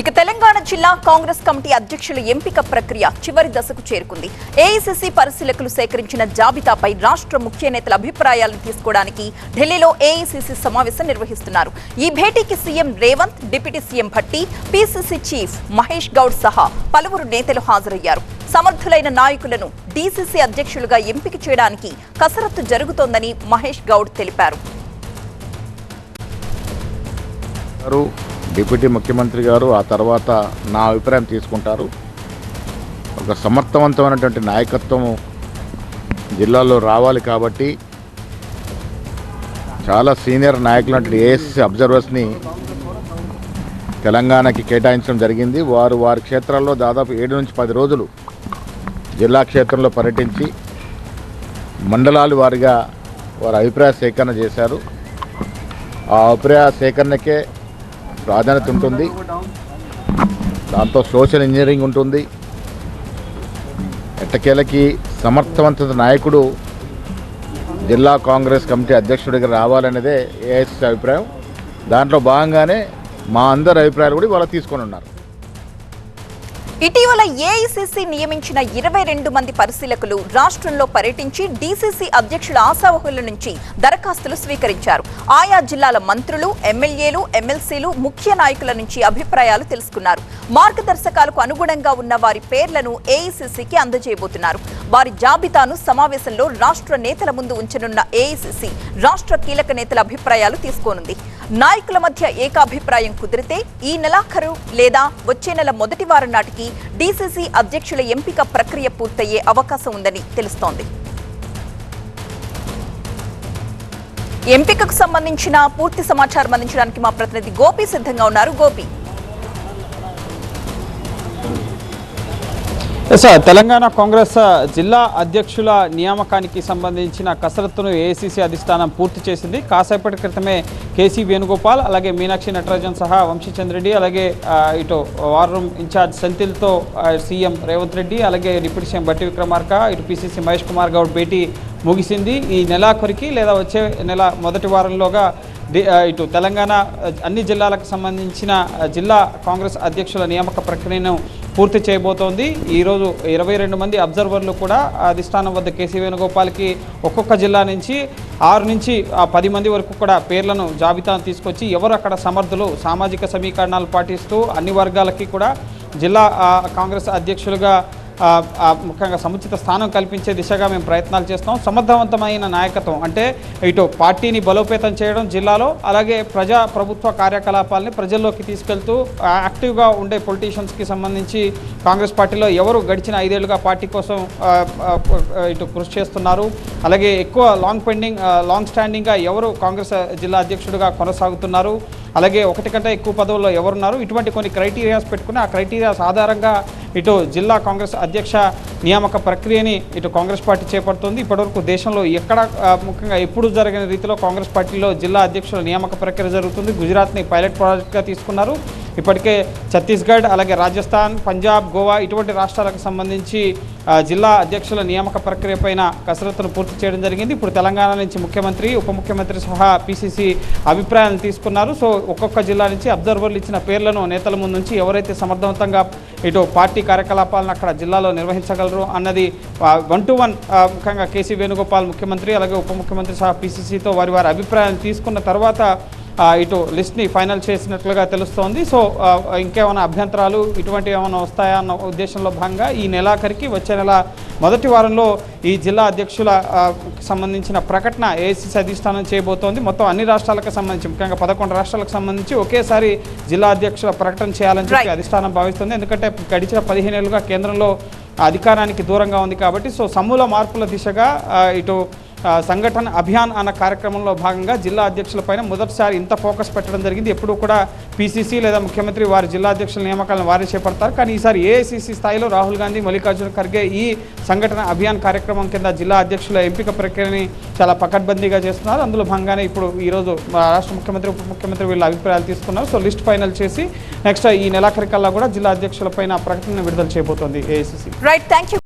ఇక తెలంగాణ జిల్లా కాంగ్రెస్ కమిటీ అధ్యక్షుల ఎంపిక ప్రక్రియ చివరి దశకు చేరుకుంది. ఏఐసిసి పరిశీలకులు సేకరించిన జాబితాపై రాష్ట్ర ముఖ్య నేతల అభిప్రాయాలను తీసుకోవడానికి ఢిల్లీలో ఏఐసిసి సమావేశం నిర్వహిస్తున్నారు. ఈ భేటీకి CM Revanth deputy CM Bhatti PCC chief Mahesh Goud సహా పలువురు నేతలు హాజరయ్యారు. సమర్థులైన నాయకులను డీసీసీ అధ్యక్షులుగా ఎంపిక చేయడానికి కసరత్తు జరుగుతోందని మహేష్ గౌడ్ తెలిపారు. డిప్యూటీ ముఖ్యమంత్రి గారు ఆ తర్వాత నా అభిప్రాయం తీసుకుంటారు. ఒక సమర్థవంతమైనటువంటి నాయకత్వం జిల్లాలో రావాలి కాబట్టి చాలా సీనియర్ నాయకులు ఏఎస్సీ అబ్జర్వర్స్ని తెలంగాణకి కేటాయించడం జరిగింది. వారు వారి క్షేత్రాల్లో దాదాపు ఏడు నుంచి పది రోజులు జిల్లా క్షేత్రంలో పర్యటించి మండలాలు వారిగా వారి అభిప్రాయ సేకరణ చేశారు. ఆ అభిప్రాయ సేకరణకే ప్రాధాన్యత ఉంటుంది. దాంతో సోషల్ ఇంజనీరింగ్ ఉంటుంది. ఎట్టకేలకి సమర్థవంత నాయకుడు జిల్లా కాంగ్రెస్ కమిటీ అధ్యక్షుడిగా రావాలనేదే ఏఐసిసి అభిప్రాయం. దాంట్లో భాగంగానే మా అందరి అభిప్రాయాలు కూడా ఇవాళ తీసుకొని ఉన్నారు. ఇటీవల ఏఐసిసి నియమించిన ఇరవై రెండు మంది పరిశీలకులు రాష్ట్రంలో పర్యటించి డీసీసీ అధ్యక్షుల ఆశావహుల నుంచి దరఖాస్తులు స్వీకరించారు. ఆయా జిల్లాల మంత్రులు ఎమ్మెల్యేలు ఎమ్మెల్సీలు ముఖ్య నాయకుల నుంచి అభిప్రాయాలు తెలుసుకున్నారు. మార్గదర్శకాలకు అనుగుణంగా ఉన్న వారి పేర్లను ఏఐసిసికి అందజేయబోతున్నారు. వారి జాబితాను సమావేశంలో రాష్ట్ర నేతల ముందు ఉంచనున్న ఏఐసిసి రాష్ట్ర కీలక నేతల అభిప్రాయాలు తీసుకోనుంది. నాయకుల మధ్య ఏకాభిప్రాయం కుదిరితే ఈ నెలాఖరు లేదా వచ్చే నెల మొదటి వారం నాటికి డీసీసీ అధ్యక్షుల ఎంపిక ప్రక్రియ పూర్తయ్యే అవకాశం ఉందని తెలుస్తోంది. ఎంపికకు సంబంధించిన పూర్తి సమాచారం అందించడానికి మా ప్రతినిధి గోపి సిద్ధంగా ఉన్నారు. గోపి సార్ తెలంగాణ కాంగ్రెస్ జిల్లా అధ్యక్షుల నియామకానికి సంబంధించిన కసరత్తును ఏఐసీసీ అధిష్టానం పూర్తి చేసింది. కాసేపటి క్రితమే కేసీ వేణుగోపాల్ అలాగే మీనాక్షి నటరాజన్ సహా వంశీచంద్రెడ్డి అలాగే ఇటు వార్ రూమ్ ఇన్ఛార్జ్ సెంథిల్తో సీఎం రేవంత్ రెడ్డి అలాగే డిప్యూటీ సీఎం బట్టి విక్రమార్క ఇటు పిసిసి మహేష్ కుమార్ గౌడ్ భేటీ ముగిసింది. ఈ నెలాఖరికి లేదా వచ్చే నెల మొదటి వారంలోగా ఇటు తెలంగాణ అన్ని జిల్లాలకు సంబంధించిన జిల్లా కాంగ్రెస్ అధ్యక్షుల నియామక ప్రక్రియను పూర్తి చేయబోతోంది. ఈరోజు ఇరవై రెండు మంది అబ్జర్వర్లు కూడా అధిష్టానం వద్ద కేసీ వేణుగోపాల్కి ఒక్కొక్క జిల్లా నుంచి ఆరు నుంచి పది మంది వరకు కూడా పేర్లను జాబితాను తీసుకొచ్చి ఎవరు అక్కడ సమర్థులు సామాజిక సమీకరణాలు పాటిస్తూ అన్ని వర్గాలకి కూడా జిల్లా కాంగ్రెస్ అధ్యక్షులుగా ముఖ్యంగా సముచిత స్థానం కల్పించే దిశగా మేము ప్రయత్నాలు చేస్తాం. సమర్థవంతమైన నాయకత్వం అంటే ఇటు పార్టీని బలోపేతం చేయడం జిల్లాలో అలాగే ప్రజా ప్రభుత్వ కార్యకలాపాలని ప్రజల్లోకి తీసుకెళ్తూ యాక్టివ్గా ఉండే పొలిటీషియన్స్కి సంబంధించి కాంగ్రెస్ పార్టీలో ఎవరు గడిచిన ఐదేళ్ళుగా పార్టీ కోసం ఇటు కృషి చేస్తున్నారు. అలాగే ఎక్కువ లాంగ్ పెండింగ్ లాంగ్ స్టాండింగ్గా ఎవరు కాంగ్రెస్ జిల్లా అధ్యక్షుడిగా కొనసాగుతున్నారు. అలాగే ఒకటి కంటే ఎక్కువ పదవుల్లో ఎవరున్నారు. ఇటువంటి కొన్ని క్రైటీరియాస్ పెట్టుకుని ఆ క్రైటీరియాస్ ఆధారంగా ఇటు జిల్లా కాంగ్రెస్ అధ్యక్ష నియామక ప్రక్రియని ఇటు కాంగ్రెస్ పార్టీ చేపడుతోంది. ఇప్పటివరకు దేశంలో ఎక్కడ ముఖ్యంగా ఎప్పుడు జరిగిన రీతిలో కాంగ్రెస్ పార్టీలో జిల్లా అధ్యక్షుల నియామక ప్రక్రియ జరుగుతుంది. గుజరాత్ని పైలట్ ప్రాజెక్ట్గా తీసుకున్నారు. ఇప్పటికే ఛత్తీస్గఢ్ అలాగే రాజస్థాన్ పంజాబ్ గోవా ఇటువంటి రాష్ట్రాలకు సంబంధించి జిల్లా అధ్యక్షుల నియామక ప్రక్రియ పైన కసరత్తును పూర్తి చేయడం జరిగింది. ఇప్పుడు తెలంగాణ నుంచి ముఖ్యమంత్రి ఉప ముఖ్యమంత్రి సహా పిసిసి అభిప్రాయాలను తీసుకున్నారు. సో ఒక్కొక్క జిల్లా నుంచి అబ్జర్వర్లు ఇచ్చిన పేర్లను నేతల ముందు నుంచి ఎవరైతే సమర్థవంతంగా ఇటు పార్టీ కార్యకలాపాలను అక్కడ జిల్లాలో నిర్వహించగలరు అన్నది వన్ టు వన్ ముఖ్యంగా కేసీ వేణుగోపాల్ ముఖ్యమంత్రి అలాగే ఉప ముఖ్యమంత్రి సహా పిసిసితో వారి వారి అభిప్రాయాలను తీసుకున్న తర్వాత ఇటు లిస్ట్ని ఫైనల్ చేసినట్లుగా తెలుస్తోంది. సో ఇంకేమైనా అభ్యంతరాలు ఇటువంటివి ఏమైనా వస్తాయా అన్న ఉద్దేశంలో భాగంగా ఈ నెలాఖరికి వచ్చే నెల మొదటి వారంలో ఈ జిల్లా అధ్యక్షుల సంబంధించిన ప్రకటన ఏఐసిసి అధిష్టానం చేయబోతోంది. మొత్తం అన్ని రాష్ట్రాలకు సంబంధించి ముఖ్యంగా పదకొండు రాష్ట్రాలకు సంబంధించి ఒకేసారి జిల్లా అధ్యక్షుల ప్రకటన చేయాలని చెప్పి. అధిష్టానం భావిస్తుంది. ఎందుకంటే గడిచిన పదిహేను ఏళ్ళుగా కేంద్రంలో అధికారానికి దూరంగా ఉంది కాబట్టి సో సమూల మార్పుల దిశగా ఇటు సంఘటన అభియాన్ అన్న కార్యక్రమంలో భాగంగా జిల్లా అధ్యక్షులపైన మొదటిసారి ఇంత ఫోకస్ పెట్టడం జరిగింది. ఎప్పుడూ కూడా పీసీసీ లేదా ముఖ్యమంత్రి వారి జిల్లా అధ్యక్షుల నియామకాలను వారే చేపడతారు. కానీ ఈసారి ఏఐసీసీ స్థాయిలో రాహుల్ గాంధీ మల్లికార్జున ఖర్గే ఈ సంఘటన అభియాన్ కార్యక్రమం కింద జిల్లా అధ్యక్షుల ఎంపిక ప్రక్రియని చాలా పకడ్బందీగా చేస్తున్నారు. అందులో భాగంగానే ఇప్పుడు ఈరోజు రాష్ట్ర ముఖ్యమంత్రి ఉప ముఖ్యమంత్రి వీళ్ళ అభిప్రాయాలు తీసుకున్నారు. సో లిస్ట్ ఫైనల్ చేసి నెక్స్ట్ ఈ నెలాఖరికల్లా కూడా జిల్లా అధ్యక్షులపైన ప్రకటన విడుదల చేయబోతోంది ఏఐసీసీ రైట్ థ్యాంక్ యూ